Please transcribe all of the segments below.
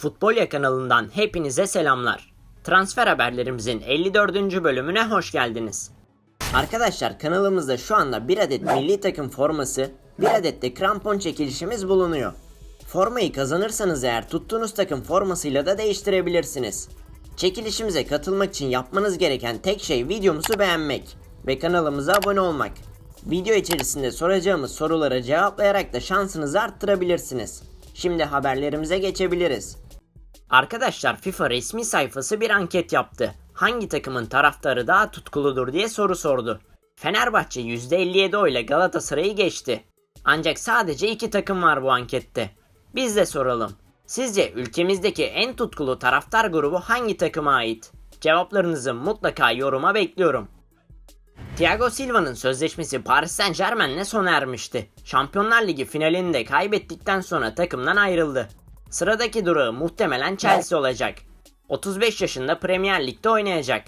Futbolya kanalından hepinize selamlar. Transfer haberlerimizin 54. bölümüne hoş geldiniz. Arkadaşlar kanalımızda şu anda bir adet milli takım forması, bir adet de krampon çekilişimiz bulunuyor. Formayı kazanırsanız eğer tuttuğunuz takım formasıyla da değiştirebilirsiniz. Çekilişimize katılmak için yapmanız gereken tek şey videomuzu beğenmek ve kanalımıza abone olmak. Video içerisinde soracağımız sorulara cevaplayarak da şansınızı arttırabilirsiniz. Şimdi haberlerimize geçebiliriz. Arkadaşlar FIFA resmi sayfası bir anket yaptı. Hangi takımın taraftarı daha tutkuludur diye soru sordu. Fenerbahçe %57 oyla Galatasaray'ı geçti. Ancak sadece iki takım var bu ankette. Biz de soralım. Sizce ülkemizdeki en tutkulu taraftar grubu hangi takıma ait? Cevaplarınızı mutlaka yoruma bekliyorum. Thiago Silva'nın sözleşmesi Paris Saint Germain'le sona ermişti. Şampiyonlar Ligi finalini de kaybettikten sonra takımdan ayrıldı. Sıradaki durağı muhtemelen Chelsea olacak. 35 yaşında Premier Lig'de oynayacak.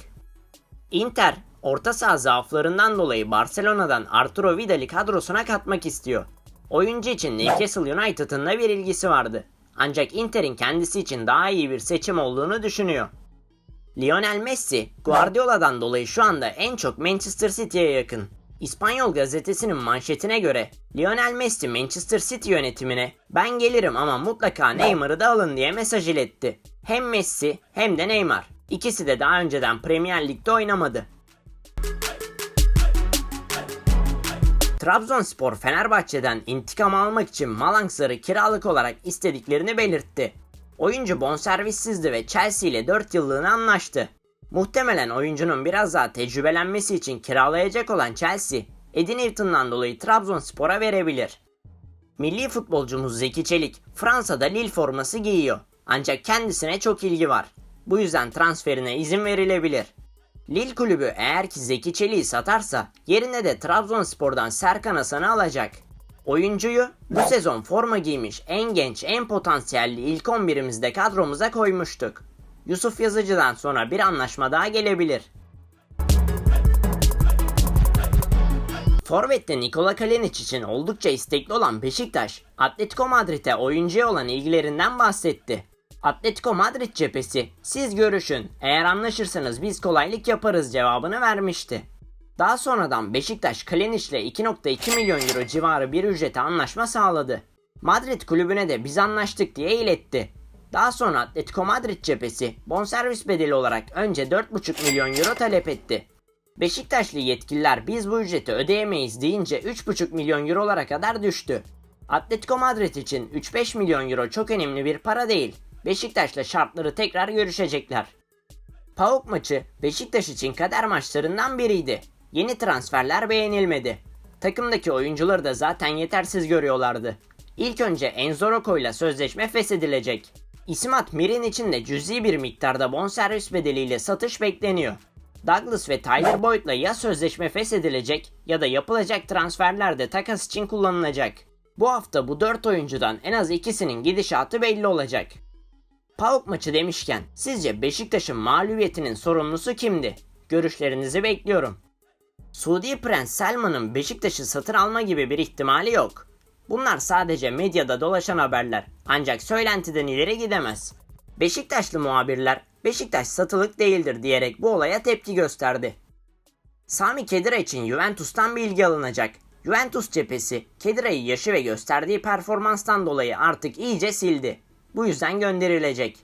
Inter, orta saha zaaflarından dolayı Barcelona'dan Arturo Vidal'i kadrosuna katmak istiyor. Oyuncu için Newcastle United'ın da bir ilgisi vardı. Ancak Inter'in kendisi için daha iyi bir seçim olduğunu düşünüyor. Lionel Messi, Guardiola'dan dolayı şu anda en çok Manchester City'ye yakın. İspanyol gazetesinin manşetine göre Lionel Messi Manchester City yönetimine ben gelirim ama mutlaka Neymar'ı da alın diye mesaj iletti. Hem Messi hem de Neymar. İkisi de daha önceden Premier Lig'de oynamadı. Trabzonspor Fenerbahçe'den intikam almak için Malangsar'ı kiralık olarak istediklerini belirtti. Oyuncu bonservissizdi ve Chelsea ile 4 yıllığına anlaştı. Muhtemelen oyuncunun biraz daha tecrübelenmesi için kiralayacak olan Chelsea, Eddie Newton'dan dolayı Trabzonspor'a verebilir. Milli futbolcumuz Zeki Çelik Fransa'da Lille forması giyiyor. Ancak kendisine çok ilgi var. Bu yüzden transferine izin verilebilir. Lille kulübü eğer ki Zeki Çelik'i satarsa yerine de Trabzonspor'dan Serkan Hasan'ı alacak. Oyuncuyu bu sezon forma giymiş en genç en potansiyelli ilk 11'imizde kadromuza koymuştuk. Yusuf Yazıcı'dan sonra bir anlaşma daha gelebilir. Forvet'te Nikola Kalinic için oldukça istekli olan Beşiktaş, Atletico Madrid'e oyuncuya olan ilgilerinden bahsetti. Atletico Madrid cephesi, siz görüşün, eğer anlaşırsanız biz kolaylık yaparız cevabını vermişti. Daha sonradan Beşiktaş Kalinic ile 2.2 milyon euro civarı bir ücrete anlaşma sağladı. Madrid kulübüne de biz anlaştık diye iletti. Daha sonra Atletico Madrid cephesi bonservis bedeli olarak önce 4.5 milyon euro talep etti. Beşiktaşlı yetkililer biz bu ücreti ödeyemeyiz deyince 3.5 milyon eurolara kadar düştü. Atletico Madrid için 3-5 milyon euro çok önemli bir para değil. Beşiktaş'la şartları tekrar görüşecekler. PAOK maçı Beşiktaş için kader maçlarından biriydi. Yeni transferler beğenilmedi. Takımdaki oyuncuları da zaten yetersiz görüyorlardı. İlk önce Enzo Rocco ile sözleşme feshedilecek. İsmat Mirin için de cüzi bir miktarda bonservis bedeliyle satış bekleniyor. Douglas ve Tyler Boyd'la ya sözleşme feshedilecek ya da yapılacak transferler de takas için kullanılacak. Bu hafta bu 4 oyuncudan en az ikisinin gidişatı belli olacak. PAOK maçı demişken sizce Beşiktaş'ın mağlubiyetinin sorumlusu kimdi? Görüşlerinizi bekliyorum. Suudi Prens Selman'ın Beşiktaş'ı satın alma gibi bir ihtimali yok. Bunlar sadece medyada dolaşan haberler ancak söylentiden ileri gidemez. Beşiktaşlı muhabirler Beşiktaş satılık değildir diyerek bu olaya tepki gösterdi. Sami Kedira için Juventus'tan bilgi alınacak. Juventus cephesi Kedira'yı yaşı ve gösterdiği performanstan dolayı artık iyice sildi. Bu yüzden gönderilecek.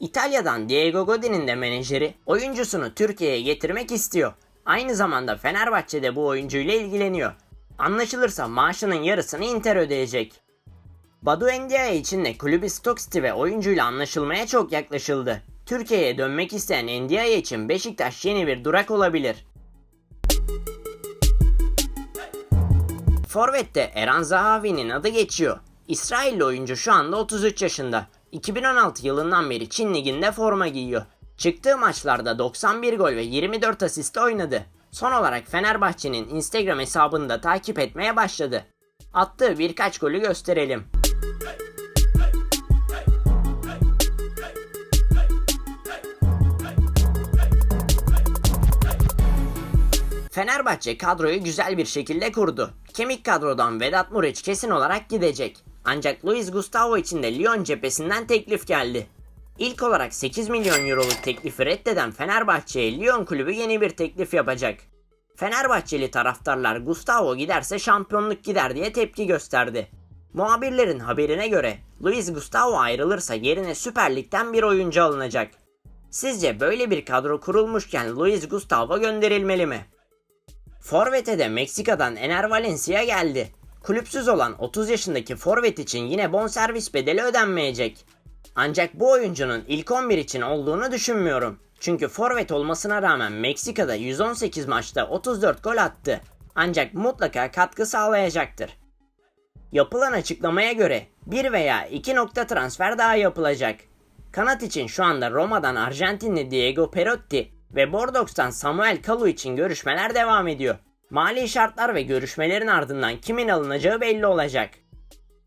İtalya'dan Diego Godin'in de menajeri oyuncusunu Türkiye'ye getirmek istiyor. Aynı zamanda Fenerbahçe'de bu oyuncuyla ilgileniyor. Anlaşılırsa maaşının yarısını Inter ödeyecek. Badu Endiaye için de kulübü Stoke City ve oyuncuyla anlaşılmaya çok yaklaşıldı. Türkiye'ye dönmek isteyen Endiaye için Beşiktaş yeni bir durak olabilir. Forvet'te Eren Zahavi'nin adı geçiyor. İsrailli oyuncu şu anda 33 yaşında. 2016 yılından beri Çin Ligi'nde forma giyiyor. Çıktığı maçlarda 91 gol ve 24 asiste oynadı. Son olarak Fenerbahçe'nin Instagram hesabını da takip etmeye başladı. Attığı birkaç golü gösterelim. Fenerbahçe kadroyu güzel bir şekilde kurdu. Kemik kadrodan Vedat Muriç kesin olarak gidecek. Ancak Luis Gustavo için de Lyon cephesinden teklif geldi. İlk olarak 8 milyon euroluk teklifi reddeden Fenerbahçe'ye Lyon kulübü yeni bir teklif yapacak. Fenerbahçeli taraftarlar Gustavo giderse şampiyonluk gider diye tepki gösterdi. Muhabirlerin haberine göre Luis Gustavo ayrılırsa yerine Süper Lig'den bir oyuncu alınacak. Sizce böyle bir kadro kurulmuşken Luis Gustavo gönderilmeli mi? Forvet'e de Meksika'dan Ener Valencia geldi. Kulüpsüz olan 30 yaşındaki forvet için yine bonservis bedeli ödenmeyecek. Ancak bu oyuncunun ilk 11 için olduğunu düşünmüyorum. Çünkü forvet olmasına rağmen Meksika'da 118 maçta 34 gol attı. Ancak mutlaka katkı sağlayacaktır. Yapılan açıklamaya göre bir veya iki nokta transfer daha yapılacak. Kanat için şu anda Roma'dan Arjantinli Diego Perotti ve Bordeaux'tan Samuel Kalu için görüşmeler devam ediyor. Mali şartlar ve görüşmelerin ardından kimin alınacağı belli olacak.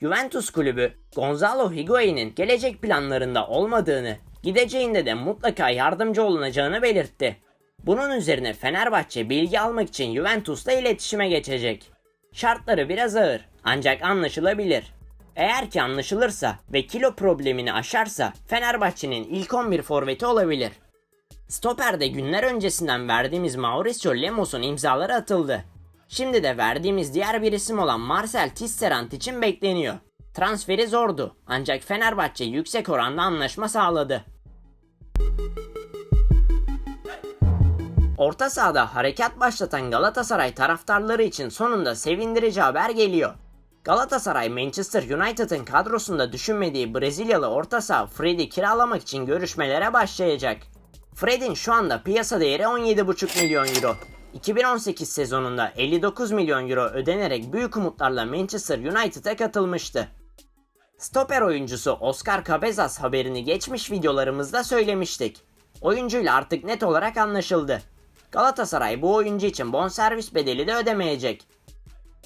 Juventus kulübü Gonzalo Higuain'in gelecek planlarında olmadığını, gideceğinde de mutlaka yardımcı olunacağını belirtti. Bunun üzerine Fenerbahçe bilgi almak için Juventus'la iletişime geçecek. Şartları biraz ağır ancak anlaşılabilir. Eğer ki anlaşılırsa ve kilo problemini aşarsa Fenerbahçe'nin ilk 11 forveti olabilir. Stoper'de günler öncesinden verdiğimiz Mauricio Lemos'un imzaları atıldı. Şimdi de verdiğimiz diğer bir isim olan Marcel Tisserand için bekleniyor. Transferi zordu ancak Fenerbahçe yüksek oranda anlaşma sağladı. Orta sahada harekat başlatan Galatasaray taraftarları için sonunda sevindirici haber geliyor. Galatasaray Manchester United'ın kadrosunda düşünmediği Brezilyalı orta saha Fred'i kiralamak için görüşmelere başlayacak. Fred'in şu anda piyasa değeri 17,5 milyon euro. 2018 sezonunda 59 milyon euro ödenerek büyük umutlarla Manchester United'a katılmıştı. Stoper oyuncusu Oscar Cabezas haberini geçmiş videolarımızda söylemiştik. Oyuncuyla artık net olarak anlaşıldı. Galatasaray bu oyuncu için bonservis bedeli de ödemeyecek.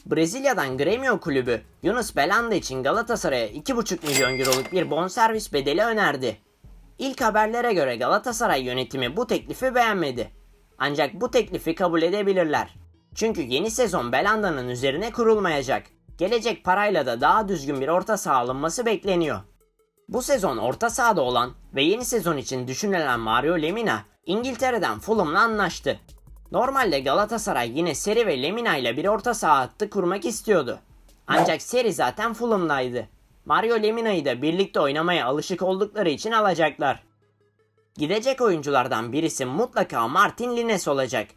Brezilya'dan Grêmio kulübü Yunus Belanda için Galatasaray'a 2,5 milyon euroluk bir bonservis bedeli önerdi. İlk haberlere göre Galatasaray yönetimi bu teklifi beğenmedi. Ancak bu teklifi kabul edebilirler. Çünkü yeni sezon Belanda'nın üzerine kurulmayacak. Gelecek parayla da daha düzgün bir orta saha alınması bekleniyor. Bu sezon orta sahada olan ve yeni sezon için düşünülen Mario Lemina İngiltere'den Fulham'la anlaştı. Normalde Galatasaray yine Seri ve Lemina ile bir orta saha hattı kurmak istiyordu. Ancak Seri zaten Fulham'daydı. Mario Lemina'yı da birlikte oynamaya alışık oldukları için alacaklar. Gidecek oyunculardan birisi mutlaka Martin Lines olacak.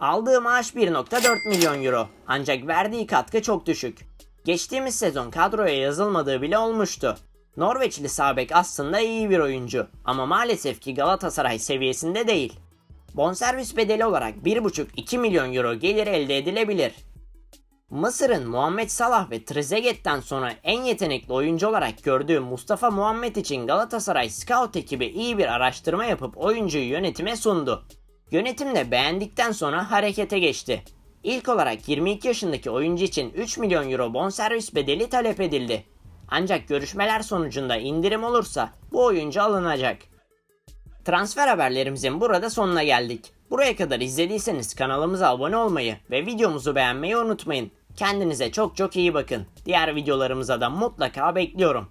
Aldığı maaş 1.4 milyon euro ancak verdiği katkı çok düşük. Geçtiğimiz sezon kadroya yazılmadığı bile olmuştu. Norveçli Sabek aslında iyi bir oyuncu ama maalesef ki Galatasaray seviyesinde değil. Bonservis bedeli olarak 1.5-2 milyon euro gelir elde edilebilir. Mısır'ın Muhammed Salah ve Trezeguet'ten sonra en yetenekli oyuncu olarak gördüğü Mustafa Muhammed için Galatasaray Scout ekibi iyi bir araştırma yapıp oyuncuyu yönetime sundu. Yönetim de beğendikten sonra harekete geçti. İlk olarak 22 yaşındaki oyuncu için 3 milyon euro bonservis bedeli talep edildi. Ancak görüşmeler sonucunda indirim olursa bu oyuncu alınacak. Transfer haberlerimizin burada sonuna geldik. Buraya kadar izlediyseniz kanalımıza abone olmayı ve videomuzu beğenmeyi unutmayın. Kendinize çok çok iyi bakın. Diğer videolarımıza da mutlaka bekliyorum.